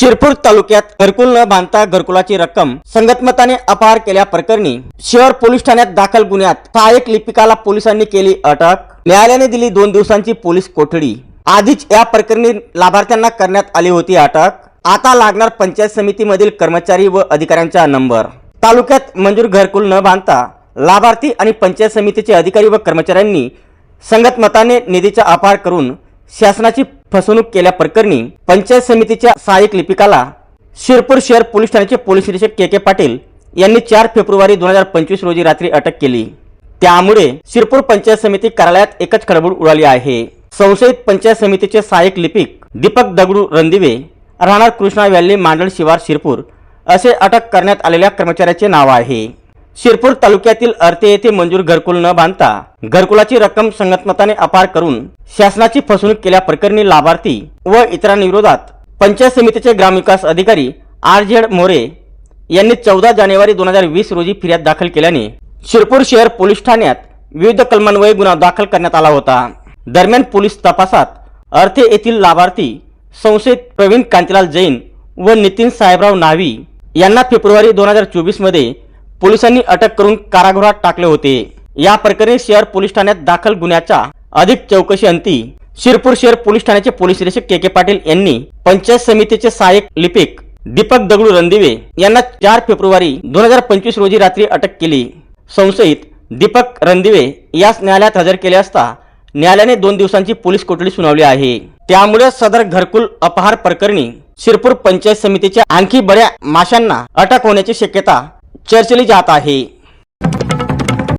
शिरपूर तालुक्यात घरकुल न बांधता घरकुलाची रक्कम संगतमताने अपहार केल्या प्रकरणी शहर पोलीस ठाण्यात दाखल गुन्ह्यात सहाय्यक लिपिकाला पोलिसांनी केली अटक. न्यायालयाने दिली दोन दिवसांची पोलीस कोठडी. आधीच या प्रकरणी लाभार्थ्यांना करण्यात आली होती अटक. आता लागणार पंचायत समितीमधील कर्मचारी व अधिकाऱ्यांचा नंबर. तालुक्यात मंजूर घरकुल न बांधता लाभार्थी आणि पंचायत समितीचे अधिकारी व कर्मचाऱ्यांनी संगतमताने निधीचा अपहार करून शासनाची फसवणूक केल्या प्रकरणी पंचायत समितीच्या सहाय्यक लिपिकाला शिरपूर शहर पोलीस ठाण्याचे पोलीस निरीक्षक के के पाटील यांनी चार फेब्रुवारी दोन हजार पंचवीस रोजी रात्री अटक केली. त्यामुळे शिरपूर पंचायत समिती कार्यालयात एकच खळबळ उडाली आहे. संशयित पंचायत समितीचे सहाय्यक लिपिक दीपक दगडू रणदिवे राहणार कृष्णा व्हॅली मांडळ शिवार शिरपूर असे अटक करण्यात आलेल्या कर्मचाऱ्याचे नाव आहे. शिरपूर तालुक्यातील अर्थे येथे मंजूर घरकुल न बांधता घरकुलाची रक्कम संगतमताने अपार करून शासनाची फसवणूक केल्याप्रकरणी लाभार्थी व इतरांविरोधात पंचायत समितीचे ग्रामविकास अधिकारी आर झेड मोरे यांनी चौदा जानेवारी दोन हजार वीस रोजी फिर्याद दाखल केल्याने शिरपूर शहर पोलीस ठाण्यात विविध कलमान्वये गुन्हा दाखल करण्यात आला होता. दरम्यान पोलीस तपासात अर्थे येथील लाभार्थी संशयित प्रवीण कांतीलाल जैन व नितीन साहेबराव नावी यांना फेब्रुवारी दोन हजार चोवीसमध्ये पोलिसांनी अटक करून कारागृहात टाकले होते. या प्रकरणी शहर पोलीस ठाण्यात दाखल गुन्ह्याच्या अधिक चौकशी अंती शिरपूर शहर पोलीस ठाण्याचे पोलीस निरीक्षक के के पाटील यांनी पंचायत समितीचे सहाय्यक लिपिक दीपक दगडू रणदिवे यांना चार फेब्रुवारी दोन हजार पंचवीस रोजी रात्री अटक केली. संशयित दीपक रणदिवे यास न्यायालयात हजर केले असता न्यायालयाने दोन दिवसांची पोलीस कोठडी सुनावली आहे. त्यामुळे सदर घरकुल अपहार प्रकरणी शिरपूर पंचायत समितीच्या आणखी बऱ्या माशांना अटक होण्याची शक्यता चर्चली जात आहे.